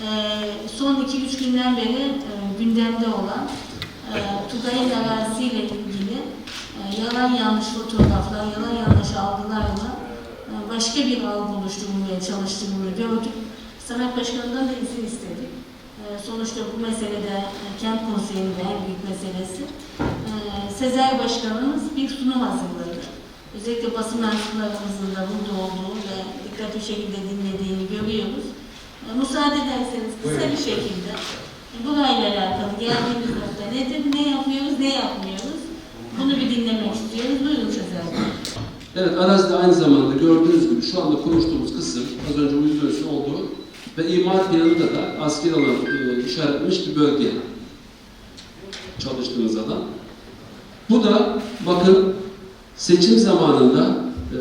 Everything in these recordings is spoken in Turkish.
Ee, son 2-3 günden beri e, gündemde olan e, Tugay'ın arazisiyle ilgili e, yalan yanlış fotoğraflar, yalan yanlış algılarla başka bir algı oluşturulmaya çalıştığını gördük. Samet Başkanı'ndan da izin istedik. Sonuçta bu meselede kent konseyinin en büyük meselesi. Sezer Başkanımız bir sunum hazırladı. Özellikle basın mensuplarımızın da burada olduğu ve dikkatli şekilde dinlediğini görüyoruz. Müsaade ederseniz kısa bir şekilde burayla alakalı geldiğimiz nokta nedir, ne yapıyoruz, ne yapmıyoruz bunu bir dinlemek istiyoruz. Buyurun Sezer. Evet arazide aynı zamanda gördüğünüz gibi şu anda konuştuğumuz kısım az önce uyuz ölçüsü olduğu ve imar planında da asker alan e, işaretlenmiş bir bölge çalıştığımız alan. Bu da bakın seçim zamanında e,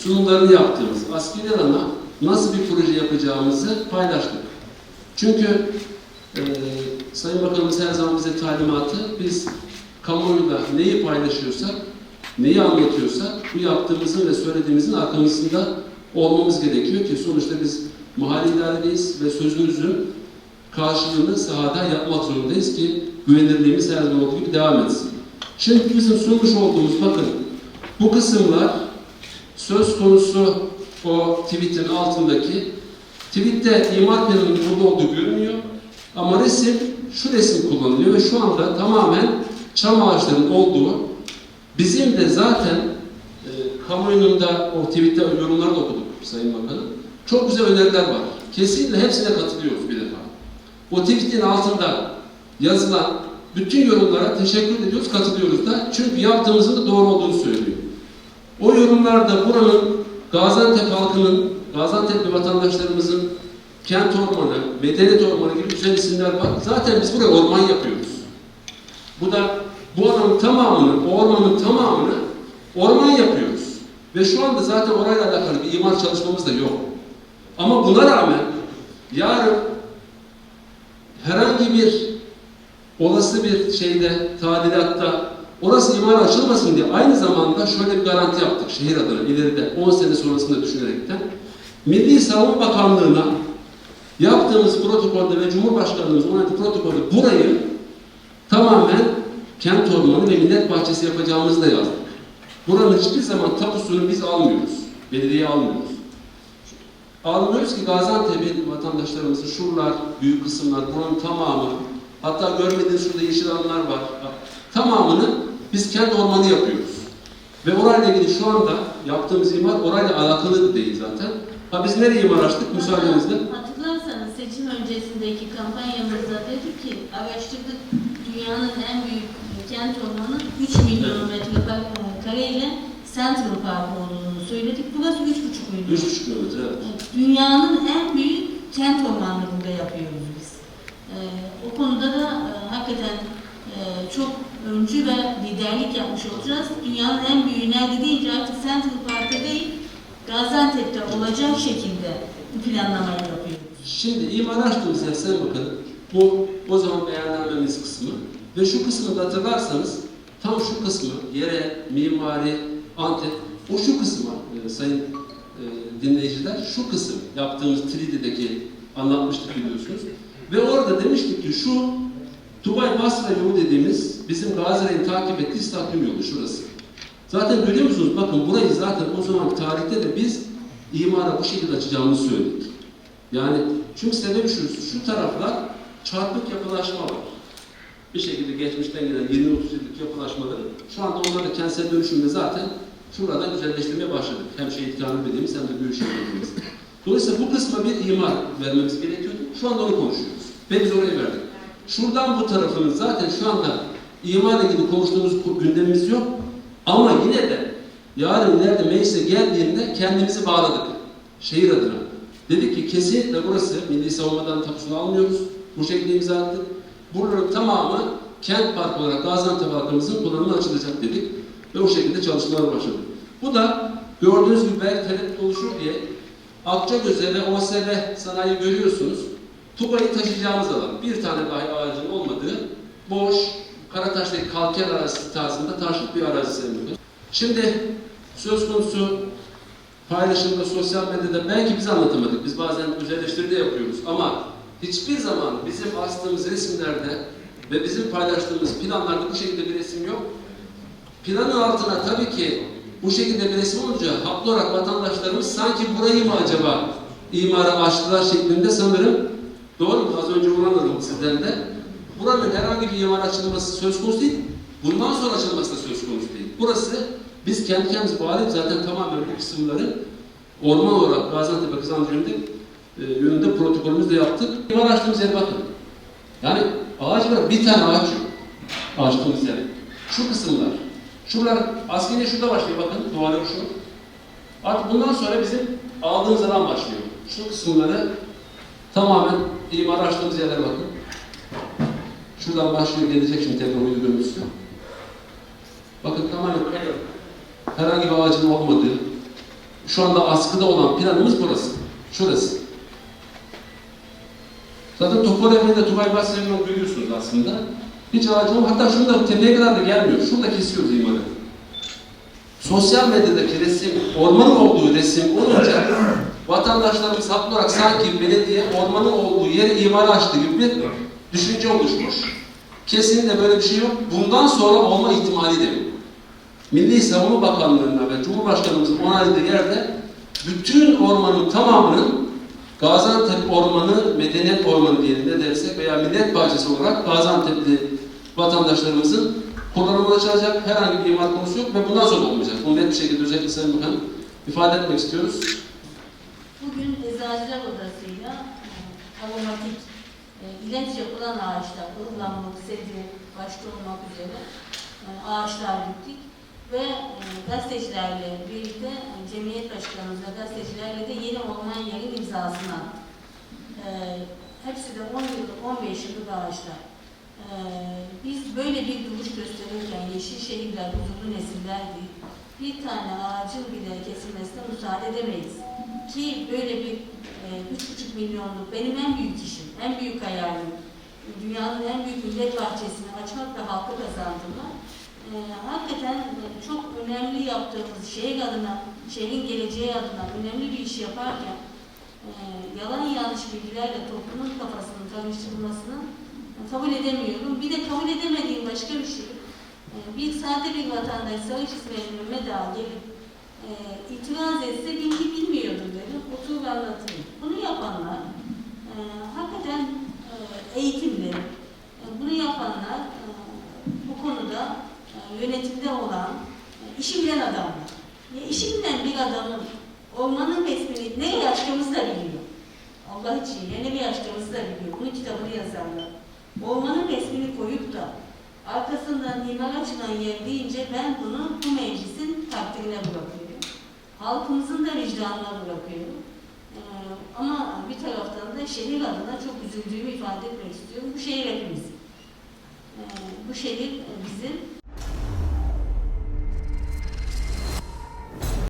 sunumlarını yaptığımız askeri alana nasıl bir proje yapacağımızı paylaştık. Çünkü e, Sayın Bakanımız her zaman bize talimatı biz kamuoyunda neyi paylaşıyorsak neyi anlatıyorsak bu yaptığımızın ve söylediğimizin arkamızda olmamız gerekiyor ki sonuçta biz mahalle idaredeyiz ve sözümüzün karşılığını sahada yapmak zorundayız ki güvenirliğimiz her zaman olduğu gibi devam etsin. Şimdi bizim sunmuş olduğumuz bakın bu kısımlar söz konusu o tweetin altındaki tweette imar planının burada olduğu görünüyor ama resim şu resim kullanılıyor ve şu anda tamamen çam ağaçlarının olduğu Bizim de zaten e, kamuoyunun da o tweette yorumları da okuduk Sayın Bakanım. Çok güzel öneriler var. Kesinlikle hepsine katılıyoruz bir defa. O tweetin altında yazılan bütün yorumlara teşekkür ediyoruz, katılıyoruz da. Çünkü yaptığımızın da doğru olduğunu söylüyor. O yorumlarda buranın Gaziantep halkının, Gaziantep'li vatandaşlarımızın kent ormanı, medeniyet ormanı gibi güzel isimler var. Zaten biz buraya orman yapıyoruz. Bu da bu alanın tamamını, o ormanın tamamını orman yapıyoruz. Ve şu anda zaten orayla alakalı bir imar çalışmamız da yok. Ama buna rağmen yarın herhangi bir olası bir şeyde, tadilatta orası imar açılmasın diye aynı zamanda şöyle bir garanti yaptık şehir adına ileride 10 sene sonrasında düşünerekten. Milli Savunma Bakanlığı'na yaptığımız protokolde ve Cumhurbaşkanımız onayladığı protokolde burayı tamamen kent ormanı ve millet bahçesi yapacağımızı da yazdık. Buranın hiçbir zaman tapusunu biz almıyoruz. Belediye almıyoruz. Almıyoruz ki Gaziantep'in vatandaşlarımızın şuralar, büyük kısımlar, buranın tamamı, hatta görmediğiniz şurada yeşil alanlar var. Tamamını biz kent ormanı yapıyoruz. Ve orayla ilgili şu anda yaptığımız imar orayla alakalı değil zaten. Ha biz nereye imar açtık müsaadenizle? Hatırlarsanız seçim öncesindeki kampanyamızda dedik ki araştırdık dünyanın en büyük kent ormanı 3 milyon metrekare ile Central Park olduğunu söyledik. Burası 3,5 milyon. 3,5 kilometre evet. Dünyanın en büyük kent ormanını burada yapıyoruz biz. Ee, o konuda da e, hakikaten e, çok öncü ve liderlik yapmış olacağız. Dünyanın en büyüğü nerede deyince artık Central Park'ta değil, Gaziantep'te olacak şekilde planlamayı yapıyoruz. Şimdi imar yer Sayın Bakanım, bu o zaman beyannamemiz kısmı ve şu kısmı da hatırlarsanız tam şu kısmı yere, mimari, antep, o şu kısmı e, sayın e, dinleyiciler şu kısım yaptığımız 3D'deki anlatmıştık biliyorsunuz. Ve orada demiştik ki şu Tubay Basra yolu dediğimiz bizim Gazirey'in takip ettiği stadyum yolu şurası. Zaten görüyor musunuz? Bakın burayı zaten o zaman tarihte de biz imara bu şekilde açacağımızı söyledik. Yani çünkü sebebi şu, şu taraflar çarpık yapılaşma var. Bir şekilde geçmişten gelen 20-30 yıllık yapılaşmaları şu anda onları kentsel dönüşümde zaten şuradan güzelleştirmeye başladık. Hem şehit kamil dediğimiz hem de büyükşehir dediğimiz. Dolayısıyla bu kısma bir imar vermemiz gerekiyordu. Şu anda onu konuşuyoruz. Ve biz oraya verdik. Şuradan bu tarafının zaten şu anda imarla ilgili konuştuğumuz gündemimiz yok. Ama yine de yarın ileride meclise geldiğinde kendimizi bağladık. Şehir adına. Dedik ki kesinlikle burası Milli Savunmadan tapusunu almıyoruz. Bu şekilde imza attık. Buraların tamamı kent park olarak Gaziantep halkımızın kullanımına açılacak dedik. Ve o şekilde çalışmalar başladık. Bu da gördüğünüz gibi belki tereddüt oluşur diye Akçagöz'e ve OSB sanayi görüyorsunuz. Tugay'ı taşıyacağımız alan. Bir tane dahi ağacın olmadığı boş, Karataş'taki kalker arazisi tarzında taşlık bir arazi sevmiyoruz. Şimdi söz konusu paylaşımda, sosyal medyada belki biz anlatamadık. Biz bazen öz eleştiri de yapıyoruz ama Hiçbir zaman bizim astığımız resimlerde ve bizim paylaştığımız planlarda bu şekilde bir resim yok. Planın altına tabii ki bu şekilde bir resim olunca haklı olarak vatandaşlarımız sanki burayı mı acaba imara açtılar şeklinde sanırım doğru mu? Az önce bunu anladım sizden de. Buranın herhangi bir imar açılması söz konusu değil. Bundan sonra açılması da söz konusu değil. Burası biz kendi kendimize bağlayıp zaten tamamen bu kısımları orman olarak Gaziantep Kızılcı yönünde, e, yönünde protokolümüzde yaptık. İmar açtığımız yere bakın. Yani ağaç var, bir tane ağaç yok. Açtığımız yer. Şu kısımlar. Şuralar, askeriye şurada başlıyor bakın, duvarı şu. Artık bundan sonra bizim aldığımız alan başlıyor. Şu kısımları tamamen imar açtığımız yerlere bakın. Şuradan başlıyor, gelecek şimdi tekrar uydu görüntüsü. Bakın tamamen herhangi bir ağacın olmadığı, şu anda askıda olan planımız burası. Şurası. Zaten topografide Tugay Bahsediyor'dan görüyorsunuz aslında. Hiç ağacı yok. Hatta şunu da tepeye kadar da gelmiyor. Şurada kesiyoruz imarı. Sosyal medyadaki resim, ormanın olduğu resim olunca vatandaşlarımız haklı olarak sanki belediye ormanın olduğu yeri imar açtı gibi bir düşünce oluşmuş. Kesinlikle böyle bir şey yok. Bundan sonra olma ihtimali de yok. Milli Savunma Bakanlığı'nda ve Cumhurbaşkanımızın onayladığı yerde bütün ormanın tamamının Gaziantep Ormanı, Medeniyet Ormanı diyelim ne dersek veya Millet Bahçesi olarak Gaziantep'li vatandaşlarımızın kullanımına açılacak herhangi bir imar konusu yok ve bundan sonra olmayacak. Bunu net bir şekilde özellikle Sayın Bakanım ifade etmek istiyoruz. Eczacılar Odası'yla e, aromatik e, ilaç yapılan ağaçlar, ıhlamur, sedir, başta olmak üzere e, ağaçlar diktik ve e, gazetecilerle birlikte e, cemiyet başkanımızla gazetecilerle de yeni orman yerin imzasını attık. E, hepsi de 10 yıllık, 15 yıllık ağaçlar. E, biz böyle bir duruş gösterirken yeşil şehirler, huzurlu nesiller bir tane ağacın bile kesilmesine müsaade edemeyiz. Ki böyle bir e, üç buçuk milyonluk benim en büyük işim, en büyük hayalim, dünyanın en büyük millet bahçesini açmak ve halka kazandırmak. E, hakikaten e, çok önemli yaptığımız şehir adına, şehrin geleceği adına önemli bir iş yaparken e, yalan yanlış bilgilerle toplumun kafasını karıştırılmasını kabul edemiyorum. Bir de kabul edemediğim başka bir şey. e, Bir sade bir vatandaş sarı çizmeli Mehmet Ağa gelip e, itiraz etse bilgi bilmiyordum dedim. Oturup anlatayım. Bunu yapanlar e, hakikaten e, eğitimli. E, bunu yapanlar e, bu konuda e, yönetimde olan, e, işi bilen adamlar. Ya işi bilen bir adamın ormanın resmini nereye açtığımızı da biliyor. Allah için nereye açtığımızı da biliyor. Bunun kitabını yazarlar. Ormanın resmini koyup da arkasından imar açılan yer deyince ben bunu bu meclisin takdirine bırakıyorum. Halkımızın da vicdanına bırakıyorum. Ee, ama bir taraftan da şehir adına çok üzüldüğümü ifade etmek istiyorum. Bu şehir hepimiz. Ee, bu şehir bizim